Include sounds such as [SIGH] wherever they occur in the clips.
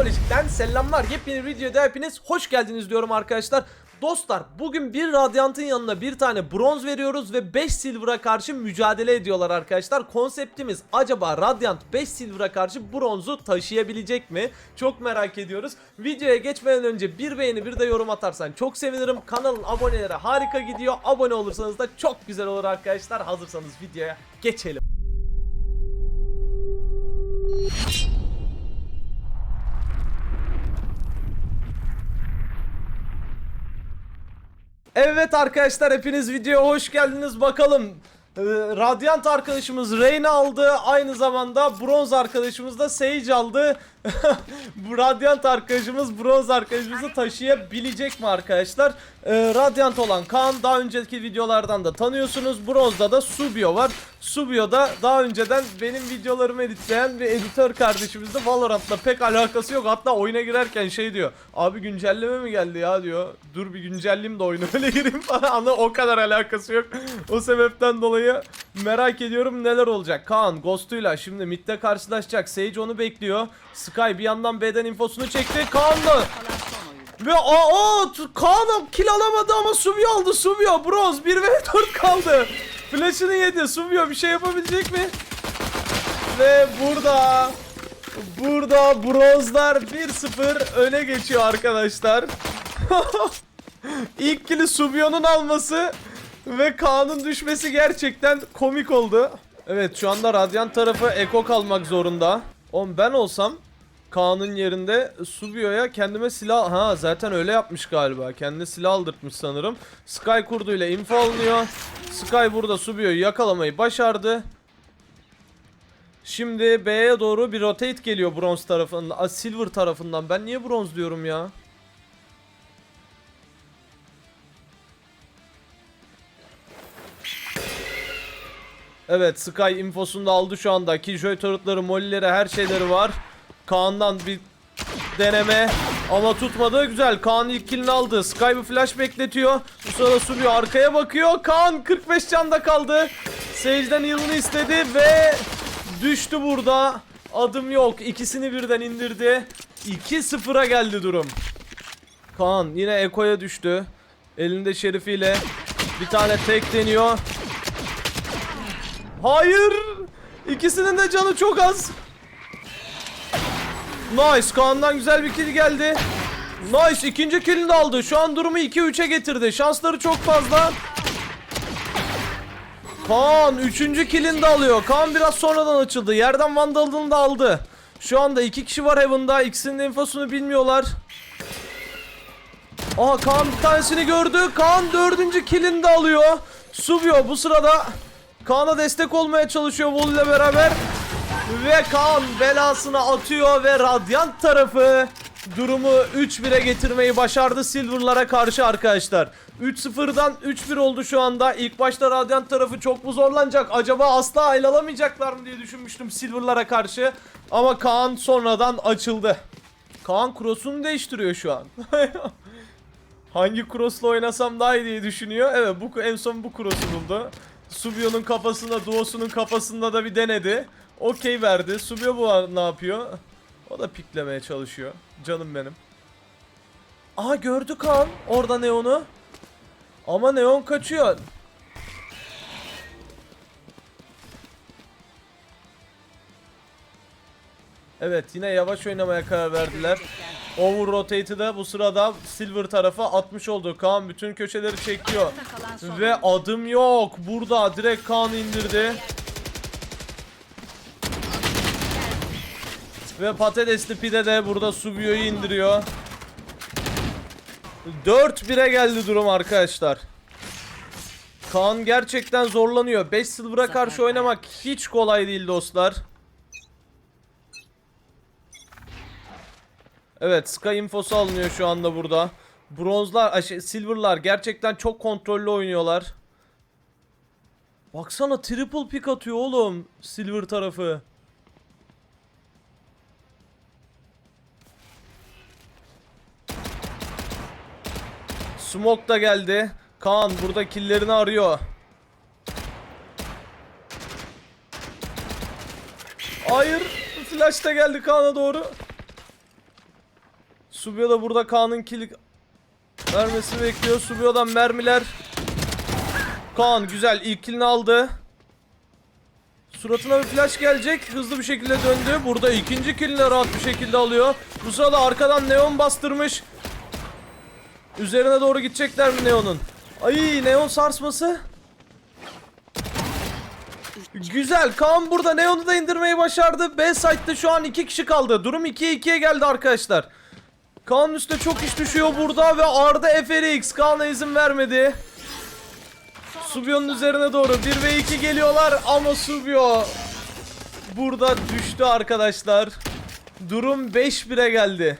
Psikolojik'ten selamlar. Yepyeni videoda hepiniz hoş geldiniz diyorum arkadaşlar. Dostlar bugün bir Radiant'ın yanına bir tane bronz veriyoruz ve 5 Silver'a karşı mücadele ediyorlar arkadaşlar. Konseptimiz acaba Radiant 5 Silver'a karşı bronzu taşıyabilecek mi? Çok merak ediyoruz. Videoya geçmeden önce bir beğeni bir de yorum atarsan çok sevinirim. Kanalın aboneleri harika gidiyor. Abone olursanız da çok güzel olur arkadaşlar. Hazırsanız videoya geçelim. Evet arkadaşlar hepiniz videoya hoş geldiniz bakalım. Ee, Radiant arkadaşımız Reyna aldı. Aynı zamanda bronz arkadaşımız da Sage aldı. [LAUGHS] Bu Radiant arkadaşımız bronz arkadaşımızı taşıyabilecek mi arkadaşlar? Ee, Radiant olan Kaan daha önceki videolardan da tanıyorsunuz. Bronzda da Subio var. Subio da daha önceden benim videolarımı editleyen bir editör kardeşimiz de Valorant'la pek alakası yok. Hatta oyuna girerken şey diyor. Abi güncelleme mi geldi ya diyor. Dur bir güncelleyeyim de oyuna öyle gireyim falan. [LAUGHS] Ama o kadar alakası yok. O sebepten dolayı merak ediyorum neler olacak. Kaan Ghost'uyla şimdi midde karşılaşacak. Sage onu bekliyor. Sky bir yandan B'den infosunu çekti. Kaan da ve aa, aa Kaan kill alamadı ama Subio aldı Subio bronz 1 ve [LAUGHS] 4 kaldı. Flash'ını yedi Subio bir şey yapabilecek mi? Ve burada burada bronzlar 1-0 öne geçiyor arkadaşlar. [LAUGHS] İlk kill'i Subio'nun alması ve Kaan'ın düşmesi gerçekten komik oldu. Evet şu anda Radiant tarafı Eko kalmak zorunda. Oğlum ben olsam Kaan'ın yerinde Subio'ya kendime silah... Ha zaten öyle yapmış galiba. Kendine silah aldırtmış sanırım. Sky kurduyla info alınıyor. Sky burada Subio'yu yakalamayı başardı. Şimdi B'ye doğru bir rotate geliyor bronz tarafından. Silver tarafından. Ben niye bronz diyorum ya? Evet Sky infosunu da aldı şu anda. Killjoy turretları, mollileri, her şeyleri var. Kaan'dan bir deneme ama tutmadı. Güzel. Kaan ilk killini aldı. Sky bir flash bekletiyor. Bu sırada Subio arkaya bakıyor. Kaan 45 canda kaldı. Sage'den heal'ını istedi ve düştü burada. Adım yok. İkisini birden indirdi. 2-0'a geldi durum. Kaan yine Eko'ya düştü. Elinde şerifiyle bir tane tek deniyor. Hayır. İkisinin de canı çok az. Nice. Kaan'dan güzel bir kill geldi. Nice. ikinci killini aldı. Şu an durumu 2-3'e getirdi. Şansları çok fazla. Kaan 3. killini de alıyor. Kaan biraz sonradan açıldı. Yerden Vandal'ını da aldı. Şu anda iki kişi var Heaven'da. İkisinin infosunu bilmiyorlar. Aha Kaan bir tanesini gördü. Kaan dördüncü killini de alıyor. Subio bu sırada Kaan'a destek olmaya çalışıyor Vol ile beraber. Ve Kaan belasını atıyor ve Radiant tarafı durumu 3-1'e getirmeyi başardı Silver'lara karşı arkadaşlar. 3-0'dan 3-1 oldu şu anda. İlk başta Radiant tarafı çok mu zorlanacak? Acaba asla el alamayacaklar mı diye düşünmüştüm Silver'lara karşı. Ama Kaan sonradan açıldı. Kaan cross'unu değiştiriyor şu an. [LAUGHS] Hangi cross'la oynasam daha iyi diye düşünüyor. Evet bu en son bu cross'u buldu. Subio'nun kafasında, Duo'sunun kafasında da bir denedi. Okey verdi. Subio bu ne yapıyor? O da piklemeye çalışıyor. Canım benim. Aha gördü Kaan orada Neon'u. Ama Neon kaçıyor. Evet yine yavaş oynamaya karar verdiler. Over rotate'i de bu sırada Silver tarafa atmış oldu. Kaan bütün köşeleri çekiyor. Ve adım yok. Burada direkt Kaan indirdi. Ve patatesli pide de burada Subio'yu indiriyor. 4-1'e geldi durum arkadaşlar. Kaan gerçekten zorlanıyor. 5 Silver'a karşı oynamak hiç kolay değil dostlar. Evet Sky infosu alınıyor şu anda burada. Bronzlar, şey, silverlar gerçekten çok kontrollü oynuyorlar. Baksana triple pick atıyor oğlum silver tarafı. Smoke da geldi. Kaan burada killerini arıyor. Hayır. Flash da geldi Kaan'a doğru. Subio da burada Kaan'ın kill vermesini bekliyor. Subio'dan mermiler. Kaan güzel ilk killini aldı. Suratına bir flash gelecek. Hızlı bir şekilde döndü. Burada ikinci killini rahat bir şekilde alıyor. Bu sırada arkadan Neon bastırmış. Üzerine doğru gidecekler mi Neon'un? Ay Neon sarsması. Güzel. Kaan burada Neon'u da indirmeyi başardı. B site'de şu an iki kişi kaldı. Durum 2'ye 2'ye geldi arkadaşlar. Kaan'ın üstüne çok iş düşüyor burada ve Arda FRX Kaan'a izin vermedi. Subio'nun üzerine doğru 1 ve 2 geliyorlar ama Subio burada düştü arkadaşlar. Durum 5-1'e geldi.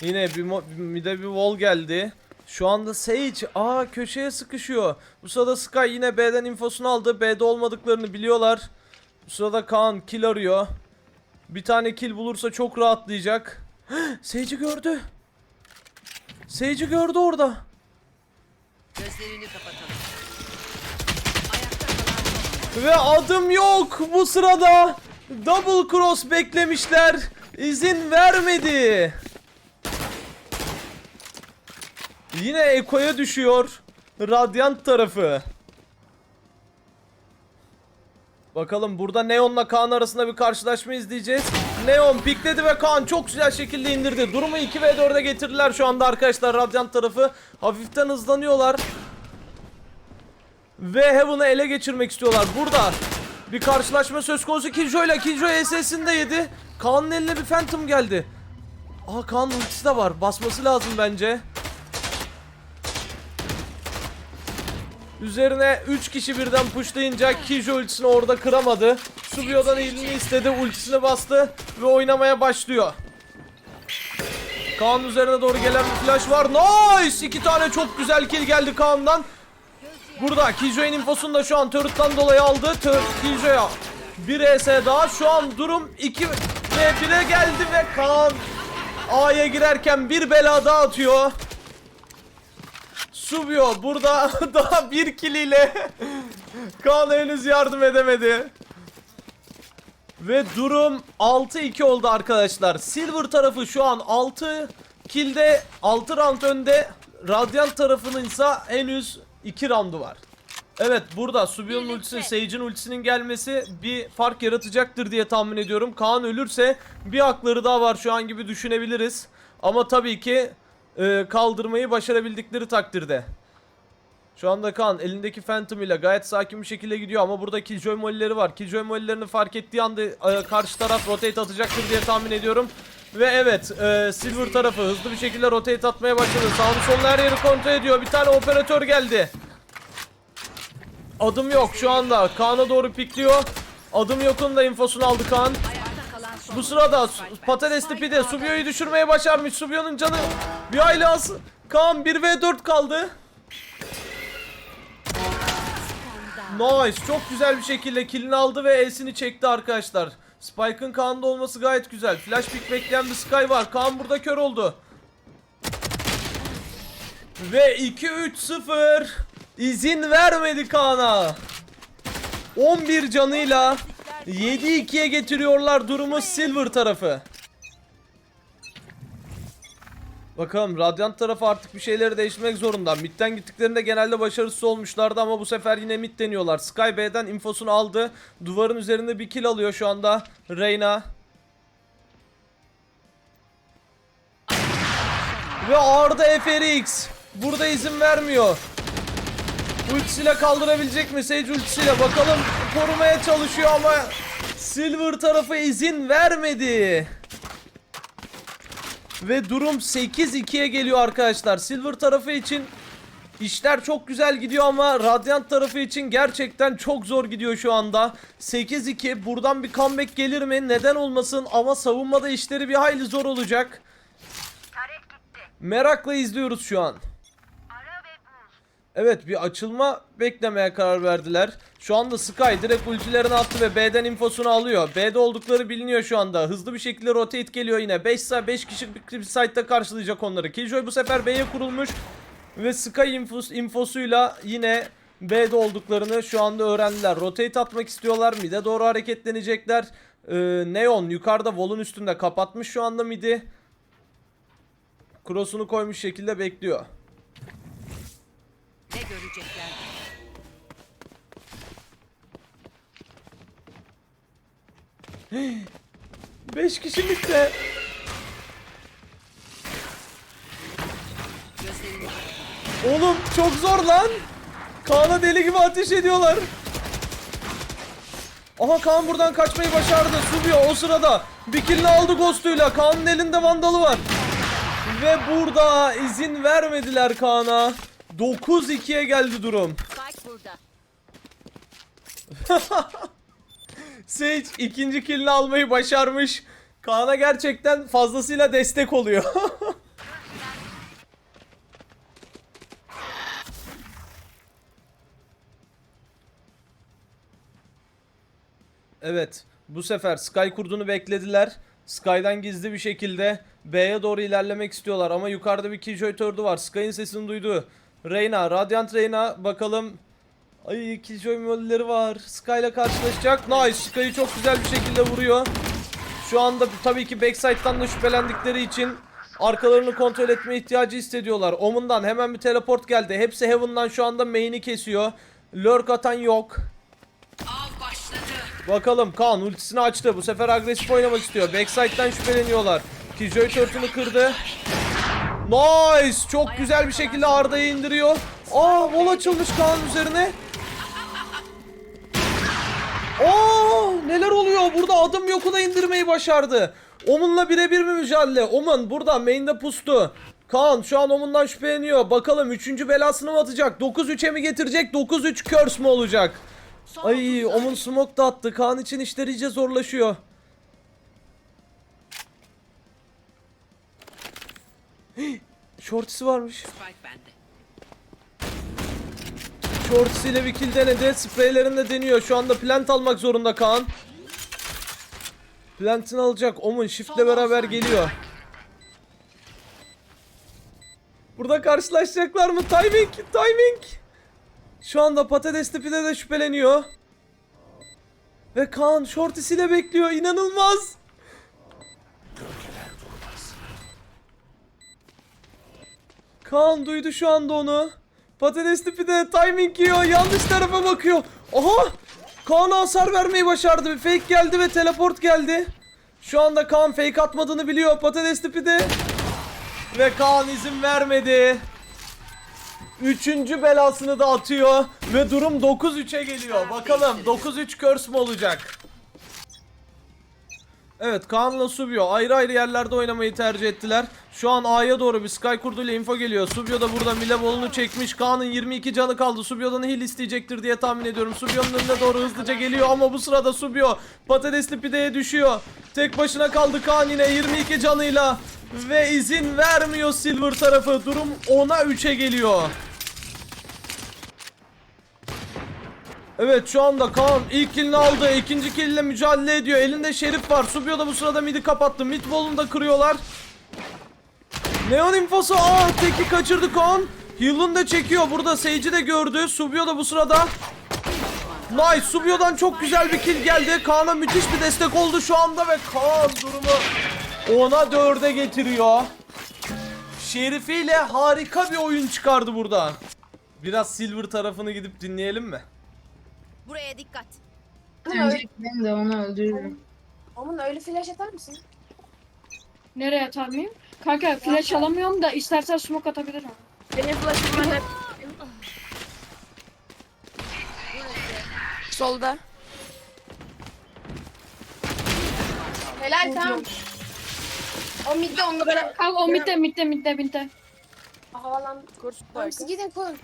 Yine bir, mo- bir wall geldi. Şu anda Sage aa köşeye sıkışıyor. Bu sırada Sky yine B'den infosunu aldı. B'de olmadıklarını biliyorlar. Bu sırada Kaan kill arıyor. Bir tane kill bulursa çok rahatlayacak. [GASPS] Sage'i gördü. Sage'i gördü orada. Gözlerini kapatalım. Ayakta kalan son Ve adım yok bu sırada. Double cross beklemişler. İzin vermedi. Yine Eko'ya düşüyor. Radiant tarafı. Bakalım burada Neon'la Kaan arasında bir karşılaşma izleyeceğiz. Neon pikledi ve Kaan çok güzel şekilde indirdi. Durumu 2 ve 4'e getirdiler şu anda arkadaşlar Radiant tarafı. Hafiften hızlanıyorlar. Ve Heaven'ı ele geçirmek istiyorlar. Burada bir karşılaşma söz konusu. Killjoy ile Killjoy SS'ini de yedi. Kaan'ın eline bir Phantom geldi. Aa Kaan'ın ultisi de var. Basması lazım bence. Üzerine 3 kişi birden pushlayınca Killjoy ultisini orada kıramadı. Subio'dan elini istedi. Ultisini bastı ve oynamaya başlıyor. Kaan'ın üzerine doğru gelen bir flash var. Nice! İki tane çok güzel kill geldi Kaan'dan. Burada Killjoy'un infosunu da şu an turret'tan dolayı aldı. Killjoy'a bir ES daha. Şu an durum 2 ve 1'e geldi ve Kaan A'ya girerken bir bela daha atıyor. Subio burada [LAUGHS] daha bir kill ile [LAUGHS] Kaan henüz yardım edemedi. Ve durum 6-2 oldu arkadaşlar. Silver tarafı şu an 6 killde 6 round önde. Radiant tarafının ise henüz 2 roundu var. Evet burada Subio'nun ultisi, Sage'in ultisinin gelmesi bir fark yaratacaktır diye tahmin ediyorum. Kaan ölürse bir hakları daha var şu an gibi düşünebiliriz. Ama tabii ki e, kaldırmayı başarabildikleri takdirde. Şu anda Kaan elindeki Phantom ile gayet sakin bir şekilde gidiyor ama burada Killjoy mollileri var. Killjoy mollilerini fark ettiği anda e, karşı taraf rotate atacaktır diye tahmin ediyorum. Ve evet e, Silver tarafı hızlı bir şekilde rotate atmaya başladı. Sağını solunu her yeri kontrol ediyor. Bir tane operatör geldi. Adım yok şu anda. Kaan'a doğru pikliyor. Adım yokun da infosunu aldı Kaan. Bu sırada patatesli pide Subio'yu düşürmeye başarmış. Subio'nun canı bir hayli az. Kaan 1v4 kaldı. Nice. Çok güzel bir şekilde killini aldı ve E'sini çekti arkadaşlar. Spike'ın Kaan'da olması gayet güzel. Flash pick bekleyen bir Sky var. Kaan burada kör oldu. Ve 2-3-0 izin vermedi Kaan'a. 11 canıyla 7-2'ye getiriyorlar durumu Silver tarafı. Bakalım Radiant tarafı artık bir şeyleri değiştirmek zorunda. Mid'den gittiklerinde genelde başarısız olmuşlardı ama bu sefer yine mid deniyorlar. Sky B'den infosunu aldı. Duvarın üzerinde bir kill alıyor şu anda Reyna. Ve Arda FRX burada izin vermiyor. Ultisiyle kaldırabilecek mi? Sage ultisiyle bakalım korumaya çalışıyor ama Silver tarafı izin vermedi. Ve durum 8-2'ye geliyor arkadaşlar. Silver tarafı için işler çok güzel gidiyor ama Radiant tarafı için gerçekten çok zor gidiyor şu anda. 8-2 buradan bir comeback gelir mi? Neden olmasın ama savunmada işleri bir hayli zor olacak. Merakla izliyoruz şu an. Evet bir açılma beklemeye karar verdiler. Şu anda Sky direkt ultilerini attı ve B'den infosunu alıyor. B'de oldukları biliniyor şu anda. Hızlı bir şekilde rotate geliyor yine. 5 5 kişi bir, bir site'da karşılayacak onları. Killjoy bu sefer B'ye kurulmuş. Ve Sky infos, infosuyla yine B'de olduklarını şu anda öğrendiler. Rotate atmak istiyorlar. Mid'e doğru hareketlenecekler. Ee, Neon yukarıda Vol'un üstünde kapatmış şu anda midi. Cross'unu koymuş şekilde bekliyor. Ne görecekler? [GASPS] 5 kişi midde. Gözlerini Oğlum çok zor lan. Kaan'a deli gibi ateş ediyorlar. Aha Kaan buradan kaçmayı başardı. Subio o sırada bir killini aldı Ghost'uyla. Kaan'ın elinde vandalı var. Ve burada izin vermediler Kaan'a. 9-2'ye geldi durum. [LAUGHS] Sage ikinci killini almayı başarmış. Kaan'a gerçekten fazlasıyla destek oluyor. [LAUGHS] evet. Bu sefer Sky kurduğunu beklediler. Sky'dan gizli bir şekilde B'ye doğru ilerlemek istiyorlar ama yukarıda bir Killjoy Turd'u var. Sky'ın sesini duydu. Reyna, Radiant Reyna bakalım Ay Killjoy molleri var. Sky ile karşılaşacak. Nice. Sky'ı çok güzel bir şekilde vuruyor. Şu anda tabii ki backside'dan da şüphelendikleri için arkalarını kontrol etme ihtiyacı hissediyorlar. Omun'dan hemen bir teleport geldi. Hepsi Heaven'dan şu anda main'i kesiyor. Lurk atan yok. Bakalım Kaan ultisini açtı. Bu sefer agresif oynamak istiyor. Backside'dan şüpheleniyorlar. Killjoy turtunu kırdı. Nice! Çok güzel bir şekilde Arda'yı indiriyor. Aa, wall açılmış Kaan üzerine. Aa, neler oluyor? Burada adım yokuna indirmeyi başardı. Omun'la birebir mi mücadele? Omun burada main'de pustu. Kaan şu an Omun'dan şüpheleniyor. Bakalım 3. belasını mı atacak? 9-3'e mi getirecek? 9-3 curse mu olacak? Ay 30 Omun smoke da attı. Kaan için işler iyice zorlaşıyor. [GASPS] Hii, Shorty'si varmış. Shorty'siyle bir kill denedi. Spreylerini de deniyor. Şu anda plant almak zorunda Kaan. Plant'ını alacak. Omun shift'le beraber geliyor. Burada karşılaşacaklar mı? Timing! Timing! Şu anda patates tipine de şüpheleniyor. Ve Kaan shorty'siyle bekliyor. İnanılmaz! Kaan duydu şu anda onu. Patates tipi de timing yiyor. Yanlış tarafa bakıyor. Aha! Kaan'a hasar vermeyi başardı. Bir fake geldi ve teleport geldi. Şu anda Kaan fake atmadığını biliyor. Patates tipi de. Ve Kaan izin vermedi. Üçüncü belasını da atıyor. Ve durum 9-3'e geliyor. Bakalım 9-3 curse mu olacak? Evet Kaan'la Subio ayrı ayrı yerlerde oynamayı tercih ettiler. Şu an A'ya doğru bir Sky kurduyla info geliyor. Subio da burada Mile bolunu çekmiş. Kaan'ın 22 canı kaldı. Subio'dan heal isteyecektir diye tahmin ediyorum. Subio'nun önüne doğru hızlıca geliyor ama bu sırada Subio patatesli pideye düşüyor. Tek başına kaldı Kaan yine 22 canıyla. Ve izin vermiyor Silver tarafı. Durum 10'a 3'e geliyor. Evet şu anda Kaan ilk killini aldı. ikinci killle mücadele ediyor. Elinde şerif var. Subio da bu sırada midi kapattı. Mid wall'unu da kırıyorlar. Neon infosu. Aa teki kaçırdı Kaan. Heal'ını da çekiyor. Burada Sage'i de gördü. Subio da bu sırada. Nice. Subio'dan çok güzel bir kill geldi. Kaan'a müthiş bir destek oldu şu anda ve Kaan durumu 10'a 4'e getiriyor. Şerifiyle harika bir oyun çıkardı burada. Biraz Silver tarafını gidip dinleyelim mi? Buraya dikkat. Önce ben de onu öldürürüm. Aman öyle flash atar mısın? Nereye atar mıyım? Kanka flash alamıyorum da istersen smoke atabilirim. Benim flash'ım var hep. Solda. Helal tamam. O midde onunla beraber Kanka o mitte mitte mitte mitte. havalan. Tamam siz gidin koyun.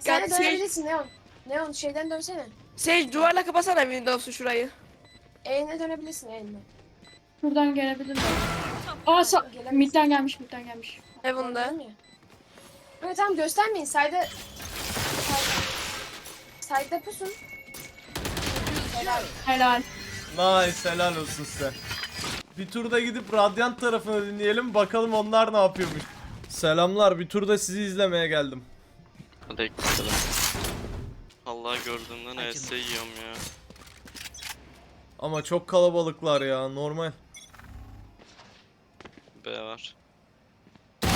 Sen Dikkat de Sage, dönebilirsin Neon. Neon şeyden dönsene. Sage duvarla kapasana Windows'u şurayı. Eğine dönebilirsin eğine. Buradan gelebilir mi? Aa sa- midden gelmiş midden gelmiş. Heaven'da. Evet tamam göstermeyin. Sayda... Sayda pusun. Helal. Helal. Nice helal olsun size. Bir turda gidip Radiant tarafını dinleyelim bakalım onlar ne yapıyormuş. Selamlar bir turda sizi izlemeye geldim. Aleykümselam. Vallahi gördüğümden. ES yiyorum ya. Ama çok kalabalıklar ya normal. B var. Üç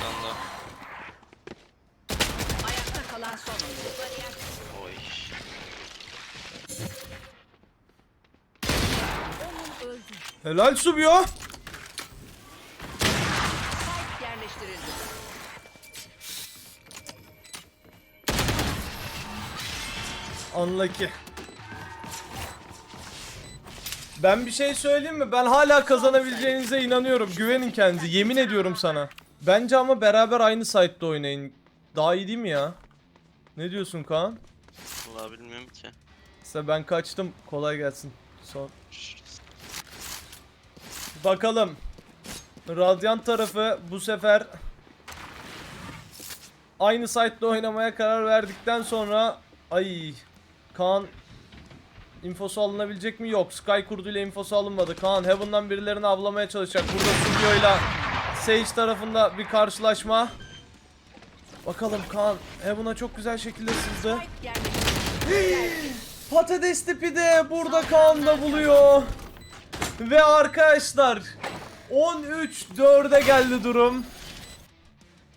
tane daha. Ayakta kalan son oyuncu. Oy. Helal Subio. Yerleştirildi. Unlucky. Ben bir şey söyleyeyim mi? Ben hala kazanabileceğinize inanıyorum. Güvenin kendinize. Yemin ediyorum sana. Bence ama beraber aynı site'de oynayın. Daha iyi değil mi ya? Ne diyorsun Kaan? Vallahi bilmiyorum ki. İşte ben kaçtım. Kolay gelsin. Son. Bakalım. Radyant tarafı bu sefer aynı site'de oynamaya karar verdikten sonra ay Kaan infosu alınabilecek mi? Yok. Sky kurdu ile infosu alınmadı. Kaan Heaven'dan birilerini avlamaya çalışacak. Burada Studio'yla Sage tarafında bir karşılaşma. Bakalım Kaan Heaven'a çok güzel şekilde sızdı. [GASPS] Patates tipi de burada Kaan da buluyor. Ve arkadaşlar 13-4'e geldi durum.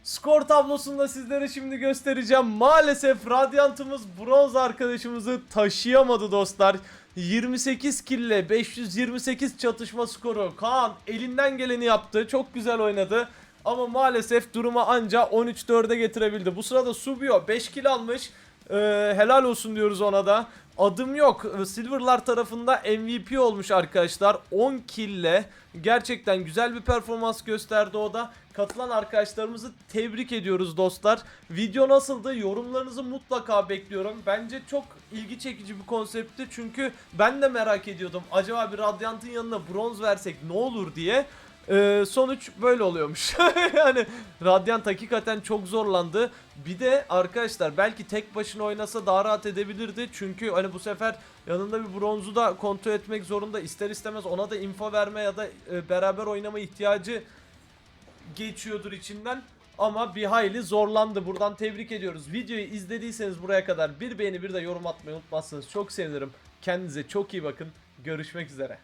Skor tablosunu da sizlere şimdi göstereceğim. Maalesef Radiant'ımız bronz arkadaşımızı taşıyamadı dostlar. 28 kille 528 çatışma skoru. Kaan elinden geleni yaptı. Çok güzel oynadı. Ama maalesef duruma anca 13-4'e getirebildi. Bu sırada Subio 5 kill almış. Ee, helal olsun diyoruz ona da. Adım yok. Ee, Silver'lar tarafında MVP olmuş arkadaşlar. 10 kill'le gerçekten güzel bir performans gösterdi o da. Katılan arkadaşlarımızı tebrik ediyoruz dostlar. Video nasıldı? Yorumlarınızı mutlaka bekliyorum. Bence çok ilgi çekici bir konseptti. Çünkü ben de merak ediyordum. Acaba bir Radiant'ın yanına bronz versek ne olur diye. Ee, sonuç böyle oluyormuş. [LAUGHS] yani Radiant hakikaten çok zorlandı. Bir de arkadaşlar belki tek başına oynasa daha rahat edebilirdi. Çünkü hani bu sefer yanında bir bronzu da kontrol etmek zorunda. İster istemez ona da info verme ya da e, beraber oynama ihtiyacı geçiyordur içinden. Ama bir hayli zorlandı. Buradan tebrik ediyoruz. Videoyu izlediyseniz buraya kadar bir beğeni bir de yorum atmayı unutmazsanız çok sevinirim. Kendinize çok iyi bakın. Görüşmek üzere.